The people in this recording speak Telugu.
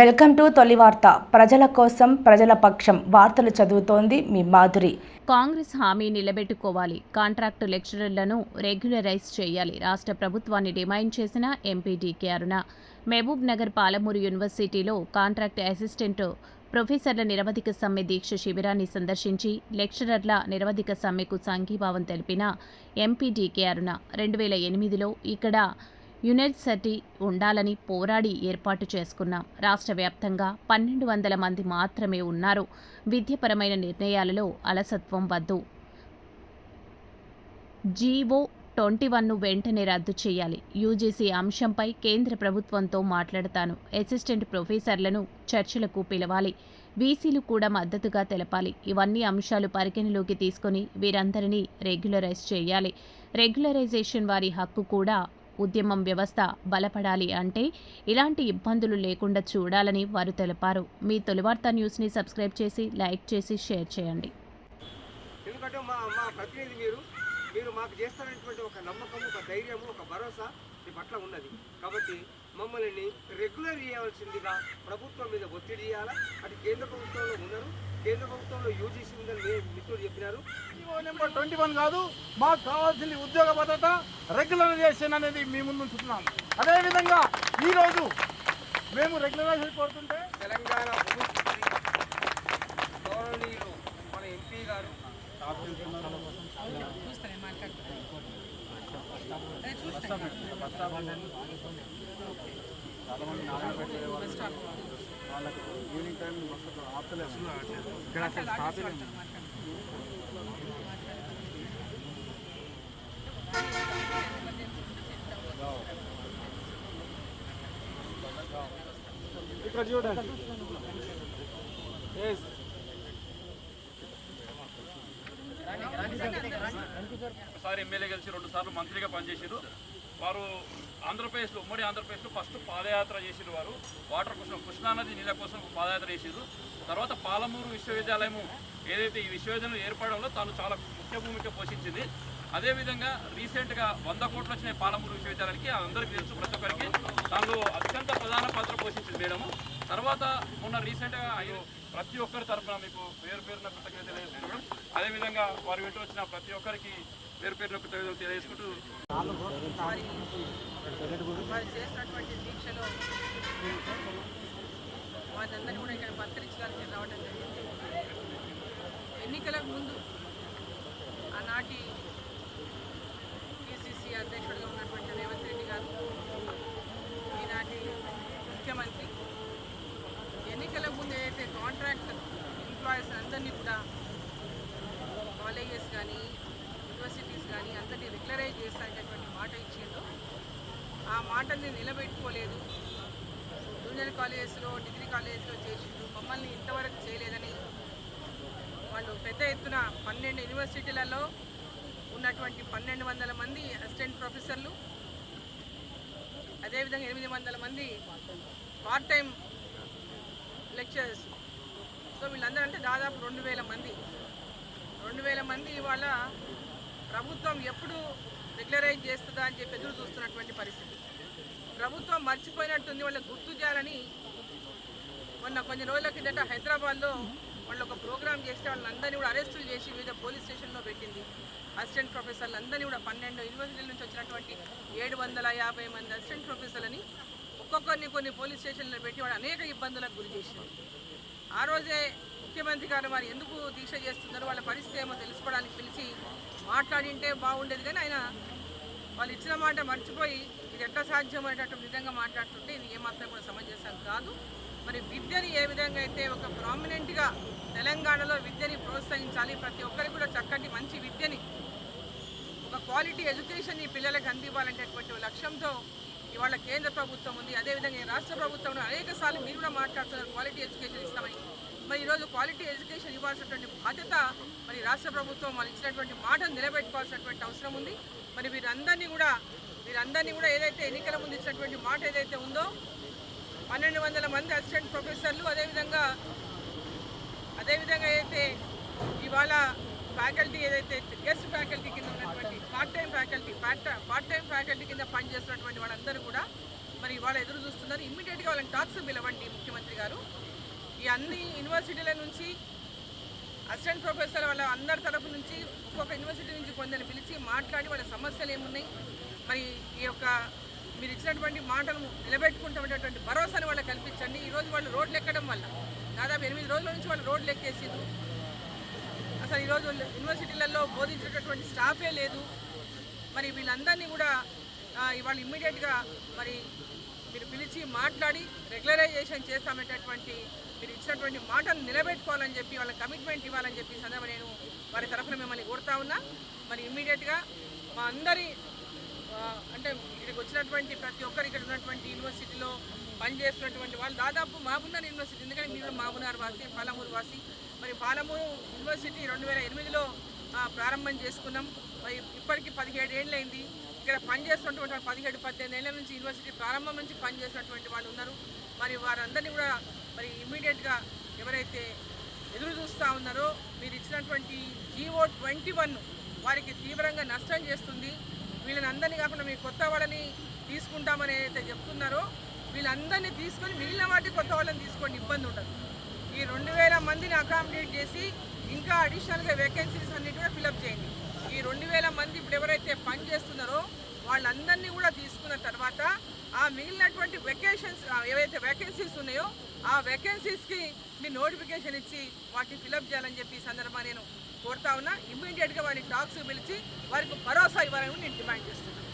వెల్కమ్ టు తొలి వార్త. ప్రజల కోసం ప్రజల పక్షం వార్తలు చదువుతోంది మీ మాధురి. కాంగ్రెస్ హామీ నిలబెట్టుకోవాలి. కాంట్రాక్టు లెక్చరర్లను రెగ్యులరైజ్ చేయాలి. రాష్ట్ర ప్రభుత్వాన్ని డిమాండ్ చేసిన MP DK Aruna. Mahabubnagar Palamuru యూనివర్సిటీలో కాంట్రాక్ట్ అసిస్టెంట్ ప్రొఫెసర్ల నిరవధిక సమ్మె దీక్ష శిబిరాన్ని సందర్శించి లెక్చరర్ల నిరవధిక సమ్మెకు సంఘీభావం తెలిపిన ఎంపీ డీకే అరుణ. రెండు వేల ఎనిమిదిలో ఇక్కడ యునివర్సిటీ ఉండాలని పోరాడి ఏర్పాటు చేసుకున్నాం రాష్ట్ర వ్యాప్తంగా పన్నెండు వందల మంది మాత్రమే ఉన్నారు. విద్యపరమైన నిర్ణయాలలో అలసత్వం వద్దు. జీవో ట్వంటీ వన్ను వెంటనే రద్దు చేయాలి. యూజీసీ అంశంపై కేంద్ర ప్రభుత్వంతో మాట్లాడతాను. అసిస్టెంట్ ప్రొఫెసర్లను చర్చలకు పిలవాలి. వీసీలు కూడా మద్దతుగా తెలపాలి. ఇవన్నీ అంశాలు పరిగణలోకి తీసుకొని వీరందరినీ రెగ్యులరైజ్ చేయాలి. రెగ్యులరైజేషన్ వారి హక్కు కూడా ఉద్యమం వ్యవస్థ బలపడాలి అంటే ఇలాంటి ఇబ్బందులు లేకుండా చూడాలని వారు తెలిపారు. మీ తొలివార్త న్యూస్ని సబ్స్క్రైబ్ చేసి లైక్ చేసి షేర్ చేయండి. ఎందుకంటే మా మా ప్రతినిధి మీరు మీరు మాకు చేస్తారనేటువంటి ఒక నమ్మకం ఒక ధైర్యము ఒక భరోసా మీ పట్ల ఉన్నది. కాబట్టి మమ్మల్ని రెగ్యులర్ చేయవలసిందిగా ప్రభుత్వం మీద ఒత్తిడి చేయాలా? అది కేంద్ర ప్రభుత్వంలో ఉన్నారు కేంద్ర ప్రభుత్వంలో యూజీసీ ఉందని మిత్రుడు చెప్పినారు. నెంబర్ ట్వంటీ వన్ కాదు మాకు కావాల్సింది ఉద్యోగ భద్రత రెగ్యులరైజేషన్ అనేది మీ ముందు ఉంచుతున్నాం. అదేవిధంగా ఈరోజు మేము రెగ్యులరైజేషన్ కోరుతుంటే తెలంగాణ గౌరవనీయులు మన ఎంపీ గారు. ఇక్కడ చూడండి. Yes. ఒకసారి ఎమ్మెల్యే కలిసి రెండు సార్లు మంత్రిగా పనిచేసారు వారు ఆంధ్రప్రదేశ్లో ఉమ్మడి ఆంధ్రప్రదేశ్లో ఫస్ట్ పాదయాత్ర చేసిరు వారు. వాటర్ కోసం కృష్ణానది నీళ్ళ కోసం పాదయాత్ర చేసిరు తర్వాత పాలమూరు విశ్వవిద్యాలయం ఏదైతే ఈ విశ్వవిద్యాలయం ఏర్పడంలో తాను చాలా ముఖ్య భూమిక పోషించింది. అదేవిధంగా రీసెంట్గా వంద కోట్లు వచ్చిన పాలమూరు విశ్వవిద్యాలయానికి. అందరికీ తెలుసు ప్రతి ఒక్కరికి. దానిలో అత్యంత ప్రధాన పాత్ర పోషించింది మేడము. తర్వాత మొన్న రీసెంట్గా ఐదు- ప్రతి ఒక్కరి తరఫున మీకు పేరు పేరున కృతజ్ఞత తెలియజేసుకుంటాం అదేవిధంగా వారు వెంట వచ్చిన ప్రతి ఒక్కరికి పేరు పేరున కృతజ్ఞతలు తెలియజేసుకుంటూ వారు చేసినటువంటి దీక్షలో వారందరినీ కూడా ఇక్కడ పత్రించడానికి రావడం జరిగింది. ఎన్నికలకు ముందు ఆనాటి పిసిసి అధ్యక్షుడిగా ఉన్నటువంటి రేవంత్ రెడ్డి గారు ఈనాటి ముఖ్యమంత్రి ముందు కాంట్రాక్ట్ ఎంప్లాయీస్ అందరినీ కూడా కాలేజెస్ కానీ యూనివర్సిటీస్ కానీ అందరినీ రెగ్యులరైజ్ చేస్తానటువంటి మాట ఇచ్చిందో ఆ మాటని నిలబెట్టుకోలేదు. జూనియర్ కాలేజెస్లో డిగ్రీ కాలేజెస్లో చేసిండు మమ్మల్ని ఇంతవరకు చేయలేదని వాళ్ళు పెద్ద ఎత్తున పన్నెండు యూనివర్సిటీలలో ఉన్నటువంటి పన్నెండు వందల మంది అసిస్టెంట్ ప్రొఫెసర్లు అదేవిధంగా ఎనిమిది వందల మంది పార్ట్ టైం లెక్చరర్స్. సో వీళ్ళందరూ అంటే దాదాపు రెండు వేల మంది. రెండు వేల మంది ఇవాళ ప్రభుత్వం ఎప్పుడు రెగ్యులరైజ్ చేస్తుందా అని చెప్పి ఎదురు చూస్తున్నటువంటి పరిస్థితి. ప్రభుత్వం మర్చిపోయినట్టుంది వాళ్ళకి గుర్తు చేయాలని మొన్న కొన్ని రోజుల కిందట హైదరాబాద్లో వాళ్ళు ఒక ప్రోగ్రామ్ చేస్తే వాళ్ళందరినీ కూడా అరెస్టులు చేసి వివిధ పోలీస్ స్టేషన్లో పెట్టింది. అసిస్టెంట్ ప్రొఫెసర్లు అందరినీ కూడా పన్నెండు యూనివర్సిటీల నుంచి వచ్చినటువంటి ఏడు వందల యాభై మంది అసిస్టెంట్ ప్రొఫెసర్లని ఒక్కొక్కరిని కొన్ని పోలీస్ స్టేషన్లో పెట్టి వాడు అనేక ఇబ్బందులకు గురి చేసింది ఆ రోజే ముఖ్యమంత్రి గారు వారు ఎందుకు దీక్ష చేస్తున్నారు వాళ్ళ పరిస్థితి ఏమో తెలుసుకోవడానికి పిలిచి మాట్లాడింటే బాగుండేది కానీ ఆయన వాళ్ళు ఇచ్చిన మాట మర్చిపోయి ఇది ఎట్లా సాధ్యం అనేటటువంటి విధంగా మాట్లాడుతుంటే ఇది ఏమాత్రం కూడా సమంజసం కాదు. మరి విద్యని ఏ విధంగా అయితే ఒక ప్రామినెంట్గా తెలంగాణలో విద్యని ప్రోత్సహించాలి ప్రతి ఒక్కరికి కూడా చక్కటి మంచి విద్యని ఒక క్వాలిటీ ఎడ్యుకేషన్ ఈ పిల్లలకు అందివ్వాలనేటటువంటి లక్ష్యంతో ఇవాళ కేంద్ర ప్రభుత్వం ఉంది. అదేవిధంగా రాష్ట్ర ప్రభుత్వం అనేక సార్లు మీరు కూడా మాట్లాడుతున్నారు క్వాలిటీ ఎడ్యుకేషన్ ఇస్తామని. మరి ఈరోజు క్వాలిటీ ఎడ్యుకేషన్ ఇవ్వాల్సినటువంటి బాధ్యత మరి రాష్ట్ర ప్రభుత్వం వాళ్ళు ఇచ్చినటువంటి మాటను నిలబెట్టుకోవాల్సినటువంటి అవసరం ఉంది. మరి వీరందరినీ కూడా వీరందరినీ కూడా ఏదైతే ఎన్నికల ముందు ఇచ్చినటువంటి మాట ఏదైతే ఉందో పన్నెండు వందల మంది అసిస్టెంట్ ప్రొఫెసర్లు అదేవిధంగా అదేవిధంగా అయితే ఇవాళ ఫ్యాకల్టీ ఏదైతే గెస్ట్ ఫ్యాకల్టీ కింద ఉన్నటువంటి part time faculty part part time faculty కింద పనిచేస్తున్నటువంటి వాళ్ళందరూ కూడా మరి వాళ్ళు ఎదురు చూస్తున్నారు. ఇమ్మీడియట్గా వాళ్ళని టాక్స్ పిలవండి ముఖ్యమంత్రి గారు. ఈ అన్ని యూనివర్సిటీల నుంచి అసిస్టెంట్ ప్రొఫెసర్ వాళ్ళ అందరి తరపు నుంచి ఒక్కొక్క యూనివర్సిటీ నుంచి కొందరిని పిలిచి మాట్లాడి వాళ్ళ సమస్యలు ఏమున్నాయి మరి ఈ యొక్క మీరు ఇచ్చినటువంటి మాటలు నిలబెట్టుకుంటున్నటువంటి భరోసాని వాళ్ళకి కల్పించండి. ఈరోజు వాళ్ళు రోడ్లు ఎక్కడం వల్ల దాదాపు ఎనిమిది రోజుల నుంచి వాళ్ళు రోడ్లు ఎక్కేసిండ్రు. అసలు ఈరోజు యూనివర్సిటీలలో బోధించేటటువంటి స్టాఫే లేదు. మరి వీళ్ళందరినీ కూడా ఇవాళ ఇమ్మీడియట్గా మరి మీరు పిలిచి మాట్లాడి రెగ్యులరైజేషన్ చేస్తామనేటటువంటి మీరు ఇచ్చినటువంటి మాటలు నిలబెట్టుకోవాలని చెప్పి వాళ్ళ కమిట్మెంట్ ఇవ్వాలని చెప్పి ఈ నేను వారి తరఫున మిమ్మల్ని కోరుతా ఉన్నా. మరి ఇమ్మీడియట్గా మా అందరి అంటే ఇక్కడికి వచ్చినటువంటి ప్రతి ఒక్కరు ఇక్కడ ఉన్నటువంటి యూనివర్సిటీలో పనిచేస్తున్నటువంటి వాళ్ళు దాదాపు మహబూబ్నగర్ యూనివర్సిటీ ఎందుకంటే మీరు మహబూబ్నగర్ వాసి పాలమూరు వాసి మరి పాలమూరు యూనివర్సిటీ రెండు వేల ఎనిమిదిలో ప్రారంభం చేసుకున్నాం. మరి ఇప్పటికీ పదిహేడు ఏళ్ళైంది. ఇక్కడ పనిచేస్తున్నటువంటి వాళ్ళు పదిహేడు పద్దెనిమిది ఏళ్ళ నుంచి యూనివర్సిటీ ప్రారంభం నుంచి పనిచేసినటువంటి వాళ్ళు ఉన్నారు. మరి వారందరినీ కూడా మరి ఇమ్మీడియట్గా ఎవరైతే ఎదురు చూస్తూ ఉన్నారో మీరు ఇచ్చినటువంటి జీవో ట్వంటీ వన్ వారికి తీవ్రంగా నష్టం చేస్తుంది. వీళ్ళని అందరినీ కాకుండా మీ కొత్త వాళ్ళని తీసుకుంటామని అయితే చెప్తున్నారో వీళ్ళందరినీ తీసుకొని మిగిలిన వాటి కొత్త వాళ్ళని తీసుకోండి. ఇబ్బంది ఉండదు. ఈ రెండు వేల మందిని అకామిడేట్ చేసి ఇంకా అడిషనల్గా వేకెన్సీస్ అన్నిటి కూడా ఫిలప్ చేయండి. ఈ రెండు వేల మంది ఇప్పుడు ఎవరైతే పని చేస్తున్నారో వాళ్ళందరినీ కూడా తీసుకున్న తర్వాత ఆ మిగిలినటువంటి వెకేషన్స్ ఏవైతే వేకెన్సీస్ ఉన్నాయో ఆ వేకెన్సీస్కి మీ నోటిఫికేషన్ ఇచ్చి వాటిని ఫిలప్ చేయాలని చెప్పి ఈ సందర్భంగా నేను కోరుతా ఉన్నా. ఇమ్మీడియట్గా వారిని టాక్స్ పిలిచి వారికి భరోసా ఇవ్వాలని నేను డిమాండ్ చేస్తున్నాను.